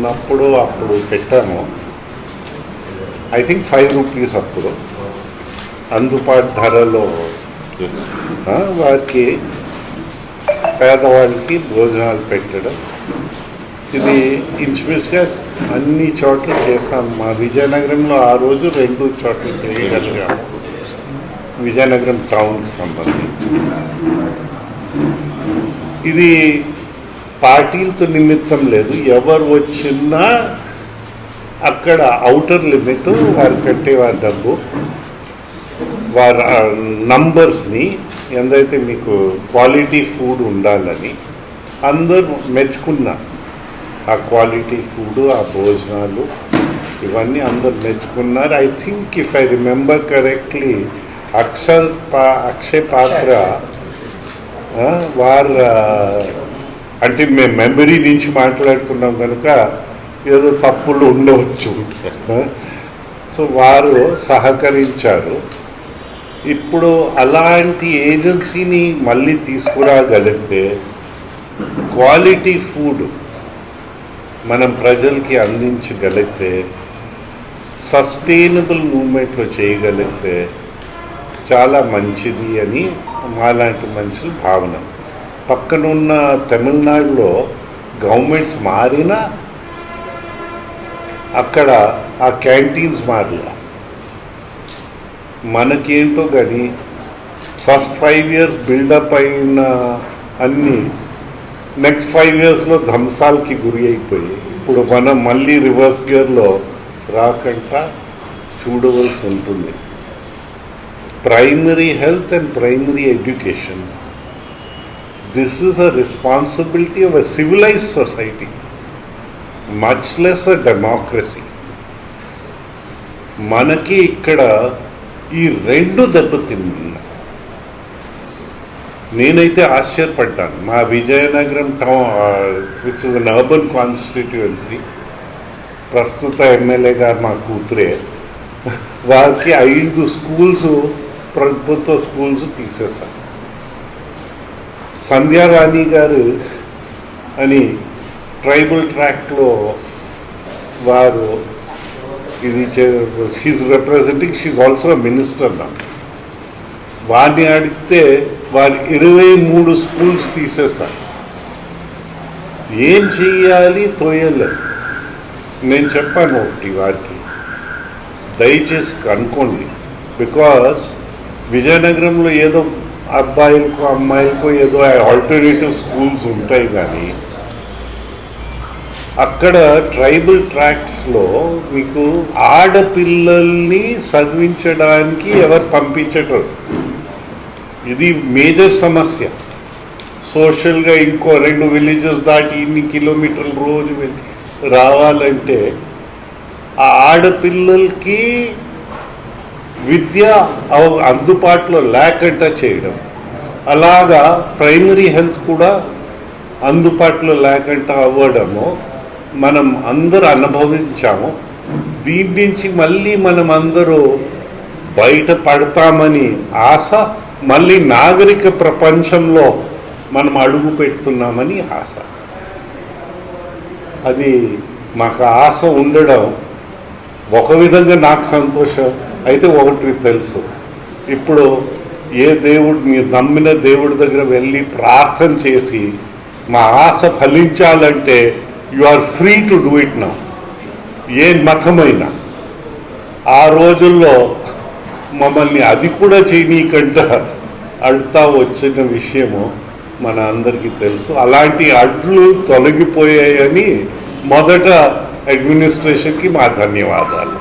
ఉన్నప్పుడు అప్పుడు పెట్టాము ఐ థింక్ ఫైవ్ రూపీస్ అప్పుడు. అందుబాటు ధరలో వారికి పేదవాళ్ళకి భోజనాలు పెట్టడం. ఇది ఇంచుమించుగా అన్ని చోట్ల చేసాం మా విజయనగరంలో ఆ రోజు రెండు చోట్ల చేయగలిగాము విజయనగరం టౌన్కి సంబంధించి. ఇది పార్టీలతో నిమిత్తం లేదు. ఎవరు వచ్చినా అక్కడ అవుటర్ లిమిట్ వారు కట్టేవారి డబ్బు వారి నంబర్స్ని ఎందైతే మీకు క్వాలిటీ ఫుడ్ ఉండాలని అందరూ మెచ్చుకున్నారు ఆ క్వాలిటీ ఫుడ్ ఆ భోజనాలు ఇవన్నీ అందరు మెచ్చుకున్నారు. I think if I remember correctly Akshar Pa Akshay Patra వారు అంటే మేము మెమరీ నుంచి మాట్లాడుతున్నాం కనుక ఏదో తప్పులు ఉండవచ్చు. సో వారు సహకరించారు. ఇప్పుడు అలాంటి ఏజెన్సీని మళ్ళీ తీసుకురాగలిగితే క్వాలిటీ ఫుడ్ మనం ప్రజలకి అందించగలిగితే సస్టైనబుల్ మూమెంట్లో చేయగలిగితే చాలా మంచిది అని మాలాంటి మనుషుల భావన. పక్కనున్న తమిళనాడులో గవర్నమెంట్స్ మారినా అక్కడ ఆ క్యాంటీన్స్ మారలే మనకేంటో కానీ ఫస్ట్ ఫైవ్ ఇయర్స్ బిల్డప్ అయిన అన్ని నెక్స్ట్ ఫైవ్ ఇయర్స్లో ధ్వంసాలకి గురి అయిపోయి ఇప్పుడు మనం మళ్ళీ రివర్స్ గేర్లో రాకుండా చూడవలసి ఉంటుంది. Primary health and primary education. This is a responsibility of a civilised society much less a democracy మనకి ఇక్కడ ఈ రెండు దెబ్బతిన్నాయి నేనైతే ఆశ్చర్యపడ్డాను. మా Vizianagaram town which is an urban constituency ప్రస్తుత ఎమ్మెల్యే గారు మా కూతురే. వారికి ఐదు స్కూల్స్ ప్రభుత్వ స్కూల్స్ తీసేశారు. సంధ్యారాణి గారు అని ట్రైబల్ ట్రాక్ట్లో వారు ఇది she representing she also minister నా వారిని అడిగితే వారు ఇరవై మూడు స్కూల్స్ తీసేశారు. ఏం చెయ్యాలి తోయలేదు. నేను చెప్పాను ఒకటి వారికి. దయచేసి కనుక్కోండి. బికాస్ విజయనగరంలో ఏదో అబ్బాయిలకు అమ్మాయిలకు ఏదో ఆల్టర్నేటివ్ స్కూల్స్ ఉంటాయి కానీ అక్కడ ట్రైబల్ ట్రాక్ట్స్లో మీకు ఆడపిల్లల్ని చదివించడానికి ఎవరు పంపించటం ఇది మేజర్ సమస్య. సోషల్గా ఇంకో రెండు విలేజెస్ దాటి ఇన్ని కిలోమీటర్లు రోజు వెళ్ళి రావాలంటే ఆ ఆడపిల్లలకి విద్య అందుబాటులో లేకుండా చేయడం. అలాగా ప్రైమరీ హెల్త్ కూడా అందుబాటులో లేకుండా అవ్వడము మనం అందరూ అనుభవించాము. దీని నుంచి మళ్ళీ మనం అందరూ బయట పడతామని ఆశ మళ్ళీ నాగరిక ప్రపంచంలో మనం అడుగు పెడుతున్నామని ఆశ. అది మాకు ఆశ ఉండడం ఒక విధంగా నాకు సంతోషం. అయితే ఒకటి తెలుసు. ఇప్పుడు ఏ దేవుడు మీరు నమ్మిన దేవుడి దగ్గర వెళ్ళి ప్రార్థన చేసి మా ఆశ ఫలించాలంటే you are free to do it now ఏ మతమైనా. ఆ రోజుల్లో మమ్మల్ని అది కూడా చేయనీకంట అడుతా వచ్చిన విషయము మన అందరికీ తెలుసు. అలాంటి అడ్లు తొలగిపోయాయని మొదట అడ్మినిస్ట్రేషన్కి మా ధన్యవాదాలు.